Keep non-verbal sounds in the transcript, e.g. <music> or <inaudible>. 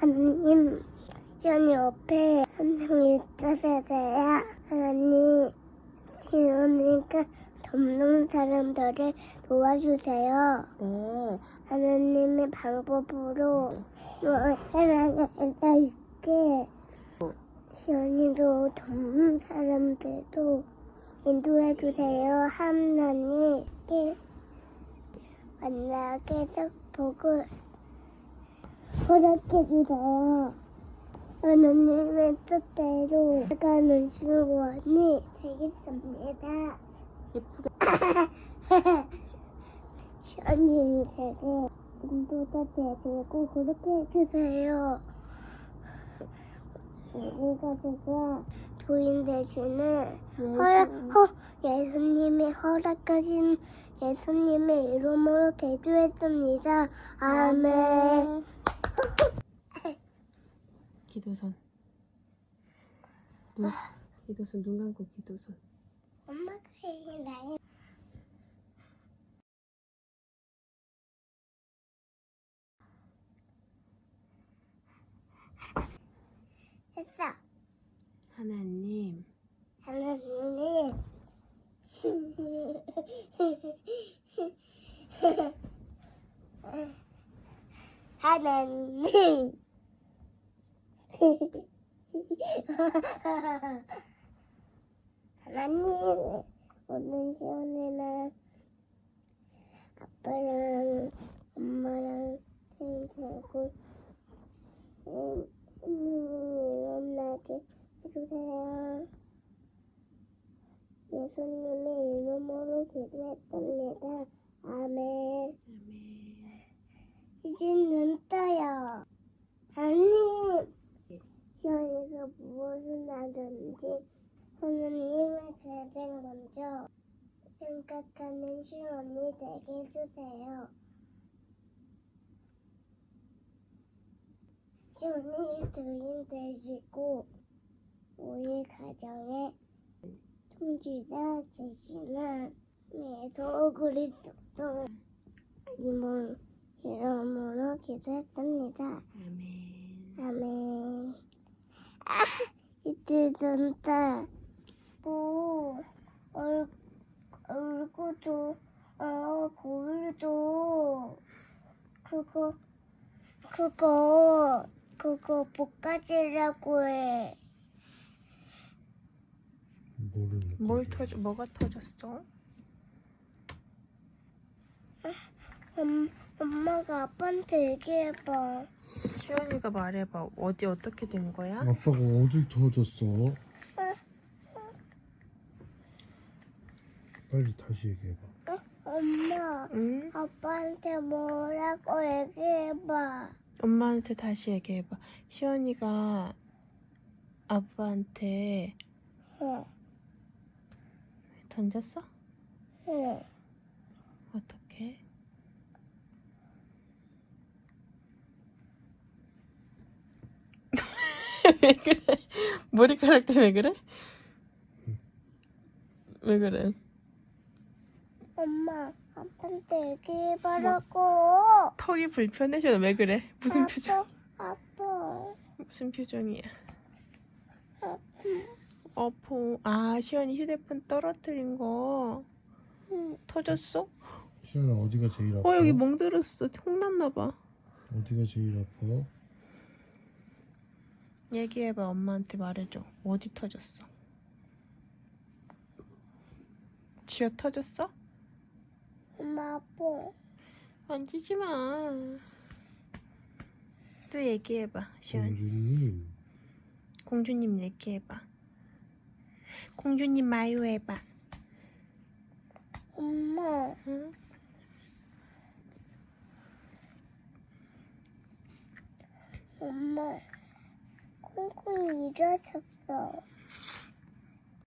하나님, 시연이 옆에 한 명이 있어야 돼요. 하나님, 시연이가 돕는 사람들을 도와주세요. 네. 하나님의 방법으로 세상에 살게 시연이도 돕는 사람들도 인도해 주세요. 하나님께 만나게 복을 허락해 주세요. 하나님의 뜻대로 가는 시원이 되겠습니다. 예쁘게. 시원이 되고 인도가 되고 그렇게 해주세요. 우리가 되고 부인 대신에 허락, 허, 예수님의 허락하신 예수님의 이름으로 기도했습니다. 아멘. 기도선. 눈, 기도선 눈 감고 기도선. 엄마가 해 나의 했어. 하나님. 하나님. <laughs> 하나님. 하나님, 오늘 시원이는 아빠랑 엄마랑 되고 일어나게 해주세요. 예수님의 이름으로 기도했습니다. 아멘. 아멘. 이제 눈 떠요. 하나님, 시원이가 무엇을 하든지 하나님의 가장 먼저 생각하는 시원이 되게 해주세요. 시원이 주인 되시고 우리 가정의 통주자 되시는 예수 그리스도 이모 이름으로 기도했습니다. 아멘. 아멘. 아, 이제 눈다. 뭐, 얼, 얼굴도, 아, 거울도, 그거, 그거, 그거 볶아지라고 해. 뭐를 뭘 터져? 뭐가 터졌어? 엄, 엄마가 아빠한테 얘기해봐. 시연이가 말해봐. 어디 어떻게 된 거야? 아빠가 어딜 터졌어? 빨리 다시 얘기해봐. 어? 엄마, 응? 아빠한테 뭐라고 얘기해봐. 엄마한테 다시 얘기해봐. 시연이가 아빠한테 응, 던졌어? 응. 어떻게? <laughs> 왜 그래? 머리카락 때문에 그래? 왜 그래? 엄마, 아빠한테 얘기해봐라고. 턱이 불편해서 왜 그래? 무슨 표정? 아빠, 무슨 표정이야? 아빠. 어포. 아, 시연이 휴대폰 떨어뜨린 거 응. 터졌어? 시연아 어디가 제일 아파? 어, 여기 멍 들었어. 혼났나 봐. 어디가 제일 아파? 얘기해봐. 엄마한테 말해줘. 어디 터졌어? 쥐어 터졌어? 엄마, 아빠. 만지지 마. 또 얘기해봐, 시연이. 공주님 공주님 얘기해봐. 공주님 마유 해봐. 엄마, 응? 엄마. 콩콩이 일어섰어.